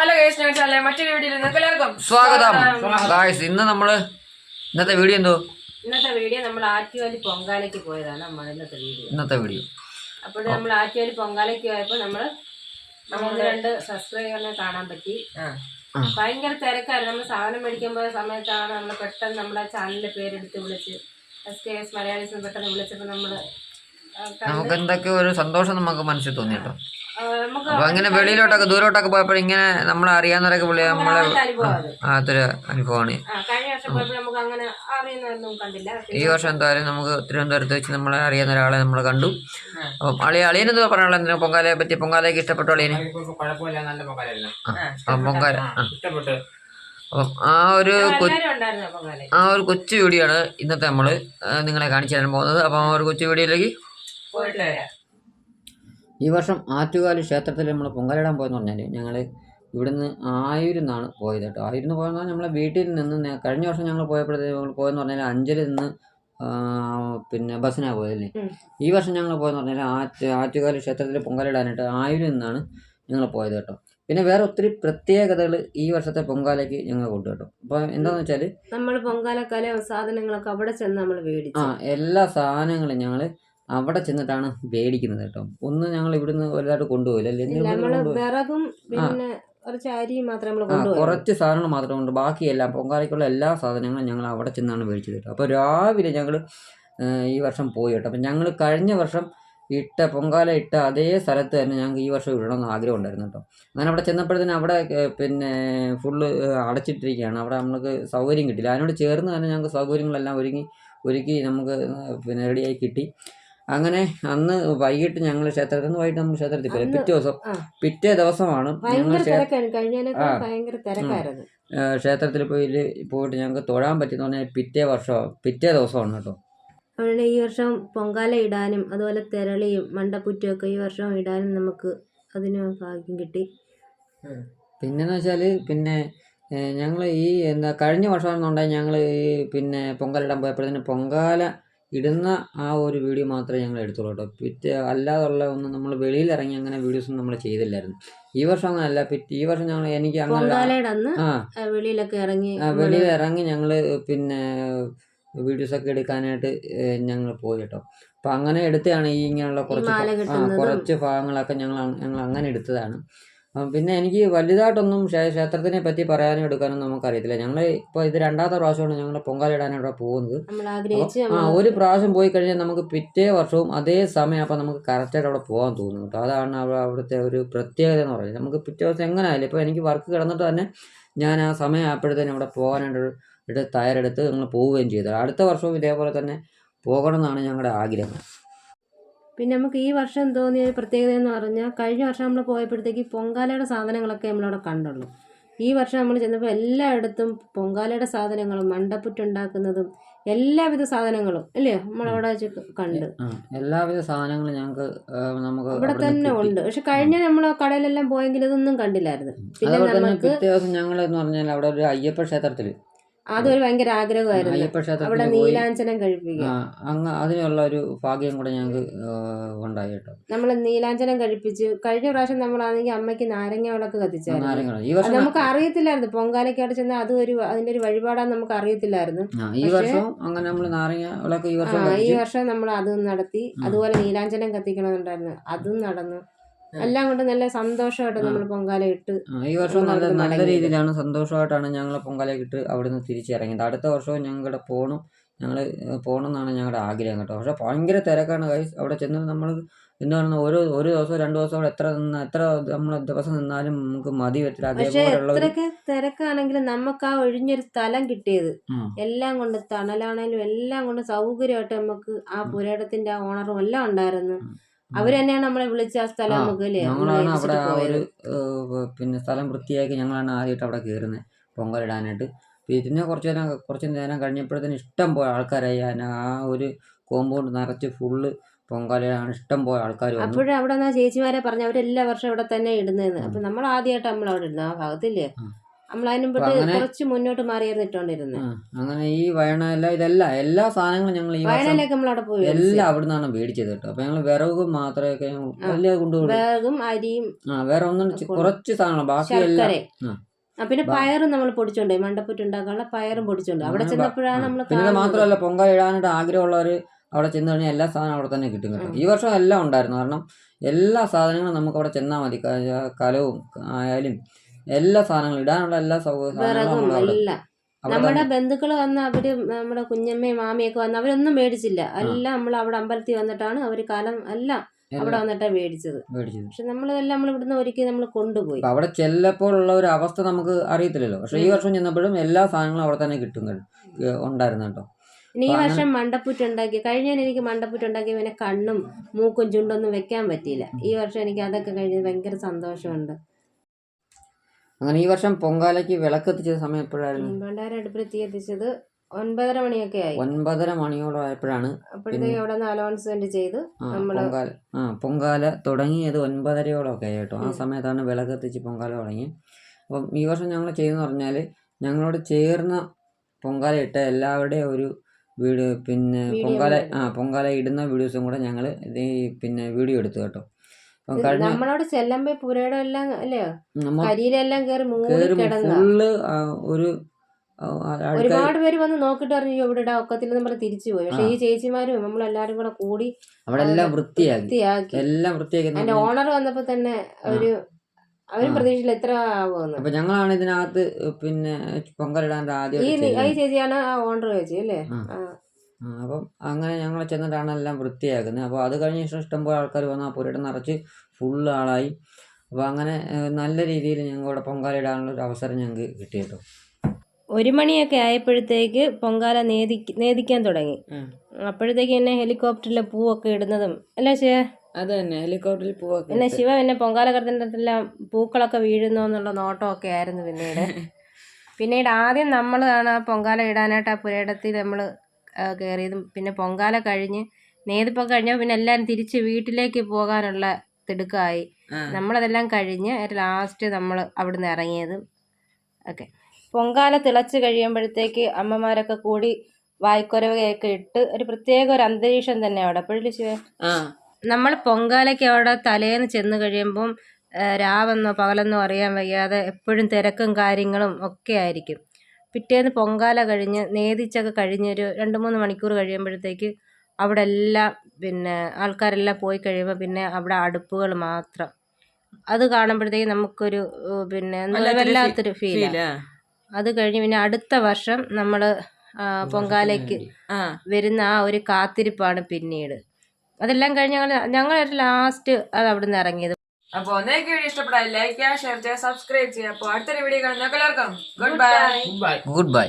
Hello guys ഞാൻ ചാനലിലെ മറ്റൊരു വീഡിയോയിൽ നിങ്ങൾക്ക് എല്ലാവർക്കും സ്വാഗതം. ഗായ്സ് ഇന്ന് നമ്മൾ ഇന്നത്തെ വീഡിയോ എന്തോ? ഇന്നത്തെ വീഡിയോ നമ്മൾ ആറ്റുവാലി പൊങ്കാലയ്ക്ക് പോയതാണ് നമ്മൾ ഇന്നത്തെ വീഡിയോ. ഇന്നത്തെ വീഡിയോ. അപ്പോൾ നമ്മൾ ആറ്റുവാലി പൊങ്കാലയ്ക്ക് പോയപ്പോൾ നമ്മൾ നമുക്ക് രണ്ട് സബ്സ്ക്രൈബറിനെ കാണാൻ പറ്റി. ഭയങ്കര തിരക്കായിരുന്നു. നമ്മൾ സാധനം മേടിക്കാൻ പോയ സമയത്താണ് നമ്മൾ പെട്ടെന്ന് നമ്മുടെ ചാനലിന്റെ പേരെടുത്ത് വിളിച്ച് എസ് കെ എസ് മലയാളീസ് പെട്ടെന്ന് വിളിച്ചപ്പോൾ നമ്മൾ നമുക്ക് എന്തൊക്കെ ഒരു സന്തോഷം നമുക്ക് മനസ്സിൽ തോന്നി കേട്ടോ. അപ്പൊ അങ്ങനെ വെളിയിലോട്ടൊക്കെ ദൂരോട്ടൊക്കെ പോയപ്പോൾ ഇങ്ങനെ നമ്മളെ അറിയാവുന്നവരൊക്കെ പുള്ളി നമ്മളെ അതൊരു അനുഭവമാണ് ആ കഴിഞ്ഞ വർഷം പോയപ്പോൾ നമുക്ക് അങ്ങനെ അറിയുന്നതൊന്നും കണ്ടില്ല. ഈ വർഷം എന്തായാലും നമുക്ക് തിരുവനന്തപുരത്ത് വെച്ച് നമ്മളെ അറിയാവുന്ന ഒരാളെ നമ്മൾ കണ്ടു. അപ്പം അളിയ അളിയനെന്തോ പറയാനുള്ള എന്തിനാ? പൊങ്കാലയെ പറ്റി പൊങ്കാലയ്ക്ക് ഇഷ്ടപ്പെട്ടു അളിയന്? പൊങ്കാല ആ. ഇഷ്ടപ്പെട്ടു. അപ്പം ആ ഒരു ആ ഒരു കൊച്ചു വീഡിയോ ആണ് ഇന്നത്തെ നമ്മൾ നിങ്ങളെ കാണിച്ചു തരാൻ പോകുന്നത്. അപ്പം ആ ഒരു കൊച്ചു വീഡിയോയിലേക്ക് പോയിട്ട് വരാം. ഈ വർഷം ആറ്റുകാലി ക്ഷേത്രത്തിൽ നമ്മൾ പൊങ്കലിടാൻ പോയെന്ന് പറഞ്ഞാൽ ഞങ്ങൾ ഇവിടുന്ന് ആയിരുന്നാണ് പോയത് കേട്ടോ. ആയിരുന്നു പോയെന്ന് പറഞ്ഞാൽ നമ്മളെ വീട്ടിൽ നിന്ന് കഴിഞ്ഞ വർഷം ഞങ്ങൾ പോയപ്പോഴത്തേക്ക് ഞങ്ങൾ പോയെന്ന് പറഞ്ഞാൽ അഞ്ചലിൽ നിന്ന് പിന്നെ ബസ്സിനാണ് പോയതല്ലേ? ഈ വർഷം ഞങ്ങൾ പോയെന്ന് പറഞ്ഞാൽ ആറ്റ് ആറ്റുകാലി ക്ഷേത്രത്തിൽ പൊങ്കാലിടാനായിട്ട് ആയൂരിൽ നിന്നാണ് ഞങ്ങൾ പോയത് കേട്ടോ. പിന്നെ വേറെ ഒത്തിരി പ്രത്യേകതകൾ ഈ വർഷത്തെ പൊങ്കാലയ്ക്ക് ഞങ്ങൾ കൊണ്ടു കേട്ടോ അപ്പോൾ എന്താന്ന് വെച്ചാൽ നമ്മൾ പൊങ്കാലക്കാലം സാധനങ്ങളൊക്കെ അവിടെ ചെന്ന് നമ്മൾ ആ എല്ലാ സാധനങ്ങളും ഞങ്ങൾ അവിടെ ചെന്നിട്ടാണ് മേടിക്കുന്നത് കേട്ടോ. ഒന്ന് ഞങ്ങൾ ഇവിടുന്ന് വലുതായിട്ട് കൊണ്ടുപോയില്ല. വിറകും കുറച്ച് സാധനങ്ങൾ മാത്രമേ കൊണ്ട് ബാക്കിയെല്ലാം പൊങ്കാലയ്ക്കുള്ള എല്ലാ സാധനങ്ങളും ഞങ്ങൾ അവിടെ ചെന്നാണ് മേടിച്ചത് കേട്ടോ. അപ്പോൾ രാവിലെ ഞങ്ങൾ ഈ വർഷം പോയി കേട്ടോ. അപ്പം ഞങ്ങൾ കഴിഞ്ഞ വർഷം ഇട്ട പൊങ്കാല ഇട്ട അതേ സ്ഥലത്ത് തന്നെ ഞങ്ങൾക്ക് ഈ വർഷം ഇടണമെന്ന് ആഗ്രഹം ഉണ്ടായിരുന്നു കേട്ടോ. അങ്ങനെ അവിടെ ചെന്നപ്പോഴത്തേന് അവിടെ പിന്നെ ഫുള്ള് അടച്ചിട്ടിരിക്കുകയാണ്. അവിടെ നമുക്ക് സൗകര്യം കിട്ടില്ല അതിനോട് ചേർന്ന് തന്നെ ഞങ്ങൾക്ക് സൗകര്യങ്ങളെല്ലാം ഒരുങ്ങി ഒരുക്കി നമുക്ക് പിന്നെ റെഡിയായി കിട്ടി. അങ്ങനെ അന്ന് വൈകിട്ട് ഞങ്ങൾ ക്ഷേത്രത്തിൽ നിന്ന് വൈകിട്ട് നമ്മൾ ക്ഷേത്രത്തിൽ പോയി. പിറ്റേ ദിവസം. പിറ്റേ ദിവസമാണ് ഭയങ്കര തിരക്കായിരുന്നു. ക്ഷേത്രത്തിൽ പോയി പോയിട്ട് ഞങ്ങൾക്ക് തൊഴാൻ പറ്റിയെന്ന് പറഞ്ഞാൽ പിറ്റേ വർഷം പിറ്റേ ദിവസമാണ് കേട്ടോ. അതുകൊണ്ട് ഈ വർഷം പൊങ്കാല ഇടാനും അതുപോലെ തെരളിയും മണ്ടപ്പുറ്റും ഒക്കെ ഈ വർഷം ഇടാനും നമുക്ക് അതിന് ഭാഗ്യം കിട്ടി. പിന്നെന്ന് വെച്ചാൽ പിന്നെ ഞങ്ങൾ ഈ എന്താ കഴിഞ്ഞ വർഷമാണെന്നുണ്ടെങ്കിൽ ഞങ്ങൾ ഈ പിന്നെ പൊങ്കാലിടാൻ പോയപ്പോഴത്തേന് പൊങ്കാല ഇടുന്ന ആ ഒരു വീഡിയോ മാത്രമേ ഞങ്ങൾ എടുത്തുള്ളൂ കേട്ടോ. പിറ്റേ അല്ലാതുള്ള ഒന്നും നമ്മൾ വെളിയിൽ ഇറങ്ങി അങ്ങനെ വീഡിയോസ് ഒന്നും നമ്മൾ ചെയ്തില്ലായിരുന്നു. ഈ വർഷം അങ്ങനെ അല്ല പിറ്റേ ഈ വർഷം ഞങ്ങൾ എനിക്ക് അങ്ങനെ ആ. വെളിയിലൊക്കെ ഇറങ്ങി ആ, വെളിയിൽ ഇറങ്ങി ഞങ്ങൾ പിന്നെ വീഡിയോസൊക്കെ എടുക്കാനായിട്ട് ഞങ്ങൾ പോയി കേട്ടോ. അപ്പം അങ്ങനെ എടുത്തതാണ് ഈ ഇങ്ങനെയുള്ള കുറച്ച്. കുറച്ച് ഭാഗങ്ങളൊക്കെ ഞങ്ങൾ ഞങ്ങൾ അങ്ങനെ എടുത്തതാണ്. പിന്നെ എനിക്ക് വലുതായിട്ടൊന്നും ക്ഷേത്രത്തിനെ പറ്റി പറയാനും എടുക്കാനും നമുക്കറിയത്തില്ല. ഞങ്ങൾ ഇപ്പോൾ ഇത് രണ്ടാമത്തെ പ്രാവശ്യമാണ് ഞങ്ങൾ പൊങ്കാല ഇടാനായിട്ട് പോകുന്നത്. ആ ഒരു പ്രാവശ്യം പോയി കഴിഞ്ഞാൽ നമുക്ക് പിറ്റേ വർഷവും അതേ സമയം അപ്പം നമുക്ക് കറക്റ്റായിട്ട് അവിടെ പോകാൻ തോന്നും കേട്ടോ. അതാണ് അവിടെ അവിടുത്തെ ഒരു പ്രത്യേകത എന്ന് പറയുന്നത്. നമുക്ക് പിറ്റേ ദിവസം എങ്ങനെയായാലും ഇപ്പോൾ എനിക്ക് വർക്ക് കിടന്നിട്ട് തന്നെ ഞാൻ ആ സമയം ആയപ്പോഴത്തേനും അവിടെ പോകാനായിട്ട് ഒരു തയ്യാറെടുത്ത് ഞങ്ങൾ പോവുകയും ചെയ്തു. അടുത്ത വർഷവും ഇതേപോലെ തന്നെ പോകണം എന്നാണ് ഞങ്ങളുടെ ആഗ്രഹം. പിന്നെ നമുക്ക് ഈ വർഷം തോന്നിയ ഒരു പ്രത്യേകത എന്ന് പറഞ്ഞാൽ കഴിഞ്ഞ വർഷം നമ്മൾ പോയപ്പോഴത്തേക്ക് പൊങ്കാലയുടെ സാധനങ്ങളൊക്കെ നമ്മളവിടെ കണ്ടുള്ളൂ. ഈ വർഷം നമ്മൾ ചെന്നപ്പോൾ എല്ലായിടത്തും പൊങ്കാലയുടെ സാധനങ്ങളും മണ്ടപ്പുറ്റുണ്ടാക്കുന്നതും എല്ലാവിധ സാധനങ്ങളും അല്ലേ നമ്മളവിടെ വെച്ച് കണ്ട്. എല്ലാവിധ സാധനങ്ങളും ഞങ്ങൾക്ക് നമുക്ക് ഇവിടെ തന്നെ ഉണ്ട്. പക്ഷെ കഴിഞ്ഞ നമ്മൾ കടയിലെല്ലാം പോയെങ്കിൽ ഇതൊന്നും കണ്ടില്ലായിരുന്നു. പിന്നെ ഞങ്ങൾ എന്ന് പറഞ്ഞാൽ അവിടെ ഒരു അയ്യപ്പ ക്ഷേത്രത്തിൽ അതൊരു ഭയങ്കര ആഗ്രഹമായിരുന്നു. അവിടെ നീലാഞ്ചനം കഴിപ്പിക്കുക അങ്ങ് അതിനുള്ള ഒരു ഭാഗ്യം കൂടെ ഞങ്ങൾക്ക് ഉണ്ടായി കേട്ടോ. നമ്മൾ നീലാഞ്ചനം കഴിപ്പിച്ച് കഴിഞ്ഞ പ്രാവശ്യം നമ്മളാണെങ്കിൽ അമ്മയ്ക്ക് നാരങ്ങ വിളക്ക് കത്തിച്ചായിരുന്നു. നമുക്ക് അറിയത്തില്ലായിരുന്നു. പൊങ്കാലയ്ക്കവിടെ ചെന്നാൽ അത് ഒരു അതിന്റെ ഒരു വഴിപാടാന്ന് നമുക്ക് അറിയത്തില്ലായിരുന്നു. ഈ വർഷം അങ്ങനെ നമ്മൾ നാരങ്ങ വിളക്ക് ഈ വർഷം ഈ വർഷം നമ്മൾ അതും നടത്തി. അതുപോലെ നീലാഞ്ചനം കത്തിക്കണമെന്നുണ്ടായിരുന്നു. അതും നടന്നു. എല്ലാം കൊണ്ട് നല്ല സന്തോഷമായിട്ട് നമ്മൾ പൊങ്കാല ഇട്ട് ഈ വർഷം നല്ല നല്ല രീതിയിലാണ് സന്തോഷമായിട്ടാണ് ഞങ്ങൾ പൊങ്കാല ഇട്ട് അവിടുന്ന് തിരിച്ചിറങ്ങിയത്. അടുത്ത വർഷവും ഞങ്ങളുടെ പോകണം ഞങ്ങൾ പോകണം എന്നാണ് ഞങ്ങളുടെ ആഗ്രഹം കേട്ടോ. പക്ഷെ ഭയങ്കര തിരക്കാണ് കൈസ് അവിടെ ചെന്ന് നമ്മൾ എന്താണ് ഓരോ ഒരു ദിവസം രണ്ട് ദിവസം അവിടെ എത്ര നിന്ന് എത്ര നമ്മൾ ദിവസം നിന്നാലും നമുക്ക് മതി പറ്റില്ല. എത്രയൊക്കെ തിരക്കാണെങ്കിലും നമുക്ക് ആ ഒഴിഞ്ഞൊരു സ്ഥലം കിട്ടിയത്. എല്ലാം കൊണ്ട് തണലാണെങ്കിലും എല്ലാം കൊണ്ട് സൗകര്യമായിട്ട് നമുക്ക് ആ പുരയിടത്തിന്റെ ആ ഓണറും എല്ലാം ഉണ്ടായിരുന്നു. അവർ തന്നെയാണ് നമ്മളെ വിളിച്ച ആ സ്ഥലം നമുക്ക് ഞങ്ങളാണ് അവിടെ ആ ഒരു പിന്നെ സ്ഥലം വൃത്തിയാക്കി ഞങ്ങളാണ് ആദ്യമായിട്ട് അവിടെ കയറുന്നത് പൊങ്കലിടാനായിട്ട് പിന്നെ കുറച്ച് നേരം കുറച്ച് നേരം കഴിഞ്ഞപ്പോഴത്തേന് ഇഷ്ടം പോയ ആൾക്കാരായി. ആ ഒരു കോമ്പൗണ്ട് നിറച്ച് ഫുള്ള് പൊങ്കാലയാണ് ഇഷ്ടം പോയ ആൾക്കാർ അപ്പോഴും അവിടെ ചേച്ചിമാരെ പറഞ്ഞു അവരെല്ലാ വർഷം ഇവിടെ തന്നെ ഇടുന്നതെന്ന് അപ്പൊ നമ്മൾ ആദ്യമായിട്ട് നമ്മൾ അവിടെ ഇടുന്നത് ആ. ഭാഗത്തില്ലേ. നമ്മൾ അതിന് കുറച്ച് മുന്നോട്ട് മാറിയായിരുന്നു ഇട്ടോണ്ടിരുന്നത് അങ്ങനെ ഈ വയണയില ഇതെല്ലാം എല്ലാ സാധനങ്ങളും ഞങ്ങൾ ഈ വയനാട്ടിലേക്ക് നമ്മൾ അവിടെ പോയി എല്ലാം അവിടെ നിന്നാണ് മേടിച്ചത് കേട്ടോ. അപ്പൊ ഞങ്ങൾ വിറകും മാത്രമൊക്കെ വലിയ വേഗം അരിയും ആ വേറെ ഒന്നും കുറച്ച് സാധനങ്ങൾ ബാക്കി എല്ലാം. പിന്നെ പയറും നമ്മൾ പൊടിച്ചോണ്ട്. മണ്ടപ്പുറ്റ് ഉണ്ടാക്കാനുള്ള പയറും പൊടിച്ചോണ്ട്. അവിടെ ചെന്നപ്പോഴാണ് നമ്മൾ പിന്നെ മാത്രമല്ല പൊങ്കാല ഇടാനായിട്ട് ആഗ്രഹമുള്ളവർ അവിടെ ചെന്ന് കഴിഞ്ഞാൽ എല്ലാ സാധനവും അവിടെ തന്നെ കിട്ടും കേട്ടോ. ഈ വർഷം എല്ലാം ഉണ്ടായിരുന്നു. കാരണം എല്ലാ സാധനങ്ങളും നമുക്ക് അവിടെ ചെന്നാൽ മതി. കലവും ആയാലും എല്ലാ സാധനങ്ങളും ഇടാനുള്ള എല്ലാ സൗകര്യങ്ങളും എല്ലാം. നമ്മുടെ ബന്ധുക്കൾ വന്ന് അവർ നമ്മുടെ കുഞ്ഞമ്മയും മാമിയൊക്കെ വന്ന് അവരൊന്നും മേടിച്ചില്ല. എല്ലാം നമ്മൾ അവിടെ അമ്പലത്തിൽ വന്നിട്ടാണ് അവർ കാലം എല്ലാം അവിടെ വന്നിട്ടാ മേടിച്ചത്. പക്ഷെ നമ്മളെല്ലാം നമ്മൾ ഇവിടുന്ന് ഒരുക്കി നമ്മൾ കൊണ്ടുപോയി. അവിടെ ചെല്ലപ്പോൾ ഉള്ള ഒരു അവസ്ഥ നമുക്ക് അറിയത്തില്ലല്ലോ. പക്ഷെ ഈ വർഷം ചെന്നപ്പോഴും എല്ലാ സാധനങ്ങളും അവിടെ തന്നെ കിട്ടും ഉണ്ടായിരുന്നു കേട്ടോ. ഇനി ഈ വർഷം മണ്ടപ്പുറ്റ് ഉണ്ടാക്കി കഴിഞ്ഞ എനിക്ക് മണ്ടപ്പുറ്റ് ഉണ്ടാക്കി പിന്നെ കണ്ണും മൂക്കും ചുണ്ടൊന്നും വെക്കാൻ പറ്റിയില്ല. ഈ വർഷം എനിക്ക് അതൊക്കെ കഴിഞ്ഞ് ഭയങ്കര സന്തോഷമുണ്ട്. അങ്ങനെ ഈ വർഷം പൊങ്കാലയ്ക്ക് വിളക്കെത്തിച്ച സമയം എപ്പോഴായിരുന്നു? ഭണ്ഡാര അടുപ്പിലെത്തി എത്തിച്ചത് ഒൻപതര മണിയൊക്കെ ആയി. ഒൻപതര മണിയോളായപ്പോഴാണ് അപ്പോഴത്തേക്ക് അവിടെ നിന്ന് അലോൺസ്മെന്റ് ചെയ്ത് പൊങ്കാല ആ പൊങ്കാല തുടങ്ങിയത് ഒൻപതരയോളമൊക്കെ ആയി കേട്ടോ. ആ സമയത്താണ് വിളക്കെത്തിച്ച് പൊങ്കാല തുടങ്ങി അപ്പം ഈ വർഷം ഞങ്ങൾ ചെയ്തെന്ന് പറഞ്ഞാൽ ഞങ്ങളോട് ചേർന്ന പൊങ്കാല ഇട്ട എല്ലാവരുടെയും ഒരു വീഡിയോ പിന്നെ പൊങ്കാല ആ പൊങ്കാല ഇടുന്ന വീഡിയോസും കൂടെ ഞങ്ങൾ ഇത് പിന്നെ വീഡിയോ എടുത്തു കേട്ടോ. നമ്മളോട് ചെല്ലുമ്പോ പുരയുടെ എല്ലാം അല്ലേ കരിയിലെല്ലാം കയറി ഫുള്ള് ഒരു ഒരുപാട് പേര് വന്ന് നോക്കിട്ട് പറഞ്ഞു "അയ്യോ, ഇവിടെ ഒക്കത്തിൽ നമ്മൾ തിരിച്ചു പോയി. പക്ഷെ ഈ ചേച്ചിമാരും നമ്മളെല്ലാരും കൂടെ കൂടി അവിടെ എല്ലാം വൃത്തിയാക്കി. എല്ലാം വൃത്തിയാക്കി അതിന്റെ ഓണർ വന്നപ്പോ തന്നെ ഒരു അവരും പ്രതീക്ഷയിൽ എത്ര ആവുമെന്ന്. അപ്പൊ ഞങ്ങളാണ് ഇതിനകത്ത് പിന്നെ പൊങ്കലിടാൻ ഈ ആദ്യം ഈ ചേച്ചിയാണ് ആ ഓണർ ചേച്ചി അല്ലേ? അപ്പം അങ്ങനെ ഞങ്ങൾ ചെന്നിട്ടാണ് എല്ലാം വൃത്തിയാക്കുന്നത്. അപ്പോൾ അത് കഴിഞ്ഞ ശേഷം ഇഷ്ടംപോലെ ആൾക്കാർ വന്ന് ആ പുരയിടം നിറച്ച് ഫുൾ ആളായി. അപ്പോൾ അങ്ങനെ നല്ല രീതിയിൽ ഞങ്ങളുടെ പൊങ്കാല ഇടാനുള്ള ഒരു അവസരം ഞങ്ങൾക്ക് കിട്ടി കേട്ടോ. ഒരു മണിയൊക്കെ ആയപ്പോഴത്തേക്ക് പൊങ്കാല നേദി നേദിക്കാൻ തുടങ്ങി. അപ്പോഴത്തേക്ക് എന്നെ ഹെലികോപ്റ്ററിലെ പൂവൊക്കെ ഇടുന്നതും അല്ലേ ശിവ? അത് തന്നെ ഹെലികോപ്റ്ററിൽ പൂവൊക്കെ പിന്നെ ശിവ എന്നെ പൊങ്കാല കടത്തിനെല്ലാം പൂക്കളൊക്കെ വീഴുന്നു എന്നുള്ള നോട്ടമൊക്കെ ആയിരുന്നു പിന്നീട്. പിന്നീട് ആദ്യം നമ്മളാണ് ആ പൊങ്കാല ഇടാനായിട്ട് ആ പുരയിടത്തിൽ നമ്മൾ കയറിയതും പിന്നെ പൊങ്കാല കഴിഞ്ഞ് നേതിപ്പം കഴിഞ്ഞപ്പോൾ പിന്നെ എല്ലാവരും തിരിച്ച് വീട്ടിലേക്ക് പോകാനുള്ള തിടുക്കമായി നമ്മളതെല്ലാം കഴിഞ്ഞ് ലാസ്റ്റ് നമ്മൾ അവിടുന്ന് ഇറങ്ങിയതും. ഒക്കെ പൊങ്കാല തിളച്ച് കഴിയുമ്പോഴത്തേക്ക് അമ്മമാരൊക്കെ കൂടി വായ്ക്കൊരവയൊക്കെ ഇട്ട് ഒരു പ്രത്യേക ഒരു അന്തരീക്ഷം തന്നെ അവിടെ. അപ്പോഴും ശിവ നമ്മൾ പൊങ്കാലയ്ക്ക് അവിടെ തലേന്ന് ചെന്ന് കഴിയുമ്പം രാവെന്നോ പകലെന്നോ അറിയാൻ വയ്യാതെ എപ്പോഴും തിരക്കും കാര്യങ്ങളും ഒക്കെ ആയിരിക്കും. പിറ്റേന്ന് പൊങ്കാല കഴിഞ്ഞ് നേദിച്ചൊക്കെ കഴിഞ്ഞൊരു രണ്ട് മൂന്ന് മണിക്കൂർ കഴിയുമ്പോഴത്തേക്ക് അവിടെ എല്ലാം പിന്നെ ആൾക്കാരെല്ലാം പോയി കഴിയുമ്പോൾ പിന്നെ അവിടെ അടുപ്പുകൾ മാത്രം. അത് കാണുമ്പോഴത്തേക്ക് നമുക്കൊരു പിന്നെ എന്തോ വല്ലാത്തൊരു ഫീൽ അത് കഴിഞ്ഞ് പിന്നെ അടുത്ത വർഷം നമ്മൾ പൊങ്കാലയ്ക്ക് വരുന്ന ആ ഒരു കാത്തിരിപ്പാണ് പിന്നീട്. അതെല്ലാം കഴിഞ്ഞ് ഞങ്ങൾ ഞങ്ങളൊരു ലാസ്റ്റ് അത് അവിടെ നിന്ന് ഇറങ്ങിയത്. അപ്പൊ നിങ്ങൾക്ക് വീഡിയോ ഇഷ്ടപ്പെട്ടാൽ ലൈക്ക് ചെയ്യുക ഷെയർ ചെയ്യുക സബ്സ്ക്രൈബ് ചെയ്യുക അപ്പൊ അടുത്തൊരു വീഡിയോ കാണുന്ന എല്ലാവർക്കും good bye bye good bye